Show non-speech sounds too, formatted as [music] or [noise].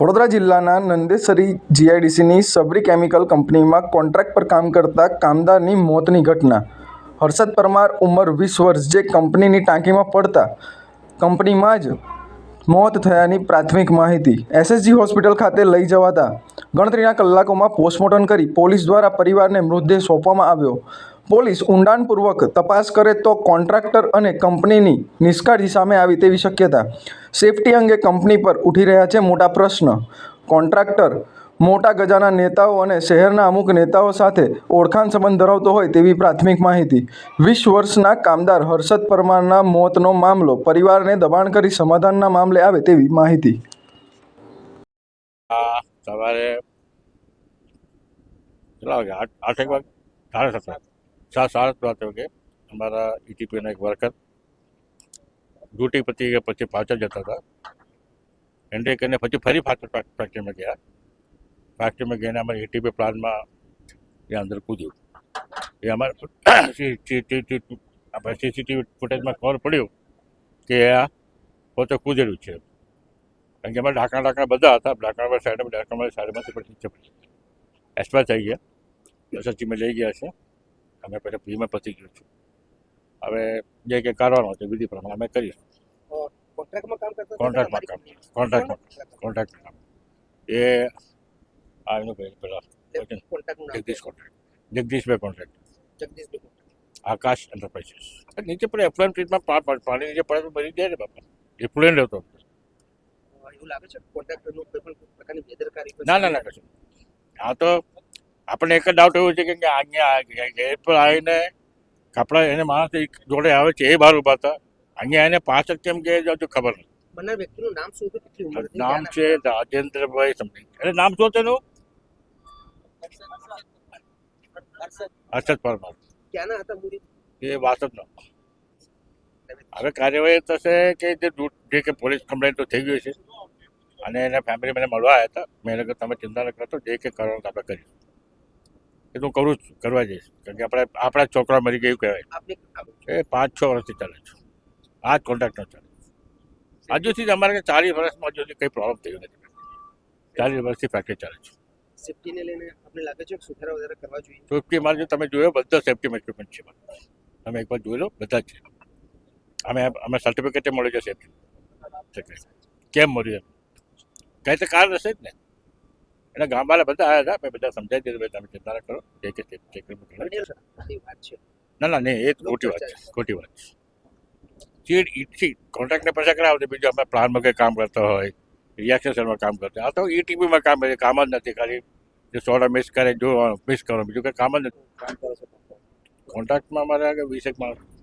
વડોદરા જિલ્લાના નંદેસરી જીઆઈડીસીની સબરી કેમિકલ કંપનીમાં કોન્ટ્રાક્ટ પર કામ કરતા કામદારની મોતની ઘટના. હર્ષદ પરમાર ઉંમર વીસ વર્ષ જે કંપનીની ટાંકીમાં પડતા. કંપનીમાં જ મોત થયાની પ્રાથમિક માહિતી. એસએસજી હોસ્પિટલ ખાતે લઈ જવાતા ગણતરીના કલાકોમાં પોસ્ટમોર્ટમ કરી પોલીસ દ્વારા પરિવારને મૃતદેહ સોંપવામાં આવ્યો. પોલીસ ઊંડાણપૂર્વક તપાસ કરે તો કોન્ટ્રાક્ટર અને કંપનીની નિષ્કાળજી સામે આવી તેવી શક્યતા સેફટી અંગે કંપની પર ઉઠી રહ્યા છે મોટા પ્રશ્ન. કોન્ટ્રાક્ટર મોટા ગજાના નેતાઓ અને શહેરના અમુક નેતાઓ સાથે ઓળખાણ સંબંધ ધરાવતો હોય તેવી પ્રાથમિક માહિતી. વીસ વર્ષના કામદાર હર્ષદ પરમારના મોતનો મામલો પરિવારને દબાણ કરી સમાધાનના મામલે આવે તેવી માહિતી. સવારે આઠ વાગે? સાડા સાત સાત સાડા સાત વાગે અમારા ઈટીપીના એક વર્કર ડ્યુટી પતી ગયા પછી પાછળ જતા હતા. એન્ટ્રી કરીને પછી ફરી ફેક- ફેક્ટરીમાં ગયા. ફેક્ટરીમાં ગઈને અમારે ઈટીપી પ્લાનમાં એ અંદર કૂદ્યું. એ અમારે [coughs] આપણે સીસીટીવી ફૂટેજમાં ખબર પડ્યું કે આ પોતે કૂદેલું છે. કારણ કે અમારે ઢાંકણા ઢાંકણા બધા હતા. ઢાંકણા સાઈડમાં સાઈડ ઢાંકણા સાઈડમાંથી પછી એક્સપાયર થઈ ગયા. એસએસજીમાં લઈ ગયા છે. અમે પહેલાં ફીમાં પતી ગયું છું. હવે જે કંઈ કરવાનો છે વિધિ પ્રમાણે અમે કરીશું કોન્ટ્રાક્ટમાં કામ કોન્ટ્રાક્ટમાં કામ કોન્ટ્રાક્ટમાં કોન્ટ્રાક્ટ કામ એ આ એનું ભાઈ પેલા જગદીશ કોન્ટ્રાક્ટ જગદીશભાઈ કોન્ટ્રાક્ટ જગદીશભાઈ. આકાશ એન્ટરપ્રાઇઝીસ નીચે પણ એફ્લુએન્ટ ટ્રીટમાં પાણી નીચે પડે તો ભરી દે ને બાપા. એફ્લુએન્ટ હતો. એવું લાગે છે? કોન્ટ્રાક્ટરનું કોઈ પણ પ્રકારની બેદરકારી ના ના ના કશું આ તો આપણને એક જ ડાઉટ એવો છે કે અહીંયા ગેટ પર આવીને કપડા એને માણસ એક જોડે આવે છે એ બહાર ઊભા હતા. અહીંયા એને પાછળ કેમ કે હજુ ખબર નથી નામ? છે રાજેન્દ્રભાઈ સમથિંગ એટલે નામ શું તેનું હર્ષદ પરમાર. એ મૂડી? એ હવે કાર્યવાહી થશે કે જે જે કે પોલીસ કમ્પ્લેન તો થઈ ગઈ છે. અને એના ફેમિલી મને મળવા આવ્યા હતા. મેં તમે ચિંતા ન કરતો જે કે કરવાનું આપણે કરીશું એ તો કરું જ કરવા જઈશ. કારણ કે આપણે આપણા છોકરા મરી ગયું કહેવાય. એ પાંચ છ વર્ષથી ચાલે છે. આ જ કોન્ટ્રાક્ટર ચાલે હજુથી જ અમારે ચાલીસ વર્ષમાં હજુ સુધી કંઈ પ્રોબ્લેમ થયો નથી. ચાલીસ વર્ષથી ફેક્ટરી ચાલે છે. સેફ્ટીને લઈને આપણે લાગે છે સુધારા વધારે કરવા જોઈએ? સેફ્ટી મારે જો તમે જોયો બધા સેફ્ટી ઇક્વિપમેન્ટ છે. તમે એકવાર જોઈ લો બધા છે. અમે અમે સર્ટિફિકેટ મળ્યું છે સેફ્ટી કેમ મળ્યું કંઈ તો કારણ હશે જ ને. એટલે ગામવાળા બધા આવ્યા હતા મેં બધા સમજાવી દીધું તમે ચિંતા ના કરો જે કે ના ના નહીં એ ખોટી વાત છે ખોટી વાત છે. ચીડ ઈટથી કોન્ટ્રાક્ટને પૈસા કરાવે બીજું અમે પ્લાનમાં કંઈ કામ કરતા હોય રિએક્શનમાં કામ કરતા. આ તો ઈટીવીમાં કામ કરે કામ જ નથી ખાલી. જે સોડા મિસ કરે જો મિસ કરો બીજું કંઈ કામ જ નથી. કોન્ટ્રાક્ટમાં આગળ વીસેક માણસ